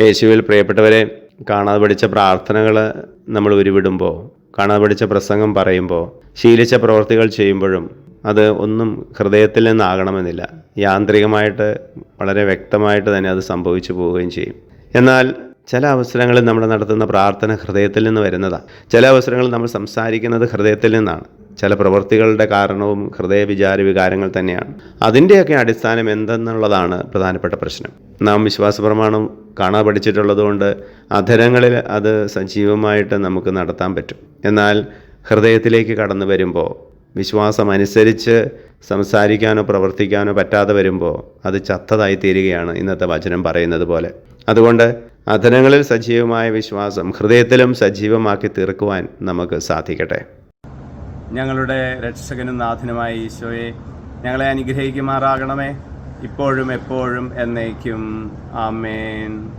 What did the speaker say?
യേശുവിൽ പ്രിയപ്പെട്ടവരെ കാണാതെ പഠിച്ച പ്രാർത്ഥനകൾ നമ്മൾ ഉരുവിടുമ്പോൾ കാണാതെ പഠിച്ച പ്രസംഗം പറയുമ്പോൾ ശീലിച്ച പ്രവൃത്തികൾ ചെയ്യുമ്പോഴും അത് ഒന്നും ഹൃദയത്തിൽ നിന്നാകണമെന്നില്ല. യാന്ത്രികമായിട്ട് വളരെ വ്യക്തമായിട്ട് തന്നെ അത് സംഭവിച്ചു പോവുകയും ചെയ്യും. എന്നാൽ ചില അവസരങ്ങളിൽ നമ്മൾ നടത്തുന്ന പ്രാർത്ഥന ഹൃദയത്തിൽ നിന്ന് വരുന്നതാണ്. ചില അവസരങ്ങളിൽ നമ്മൾ സംസാരിക്കുന്നത് ഹൃദയത്തിൽ നിന്നാണ്. ചില പ്രവൃത്തികളുടെ കാരണവും ഹൃദയ വിചാര വികാരങ്ങൾ തന്നെയാണ്. അതിന്റെയൊക്കെ അടിസ്ഥാനം എന്തെന്നുള്ളതാണ് പ്രധാനപ്പെട്ട പ്രശ്നം. നാം വിശ്വാസപ്രമാണം കാണാൻ പഠിച്ചിട്ടുള്ളതുകൊണ്ട് അധരങ്ങളിൽ അത് സജീവമായിട്ട് നമുക്ക് നടത്താൻ പറ്റും. എന്നാൽ ഹൃദയത്തിലേക്ക് കടന്നു വരുമ്പോൾ വിശ്വാസം അനുസരിച്ച് സംസാരിക്കാനോ പ്രവർത്തിക്കാനോ പറ്റാതെ വരുമ്പോൾ അത് ചത്തതായി തീരുകയാണ് ഇന്നത്തെ വചനം പറയുന്നത് പോലെ. അതുകൊണ്ട് അധരങ്ങളിൽ സജീവമായ വിശ്വാസം ഹൃദയത്തിലും സജീവമാക്കി തീർക്കുവാൻ നമുക്ക് സാധിക്കട്ടെ. ഞങ്ങളുടെ രക്ഷകനും നാഥനുമായ ഈശോയെ ഞങ്ങളെ അനുഗ്രഹിക്കുമാറാകണമേ. ഇപ്പോഴും എപ്പോഴും എന്നേക്കും. ആമേൻ.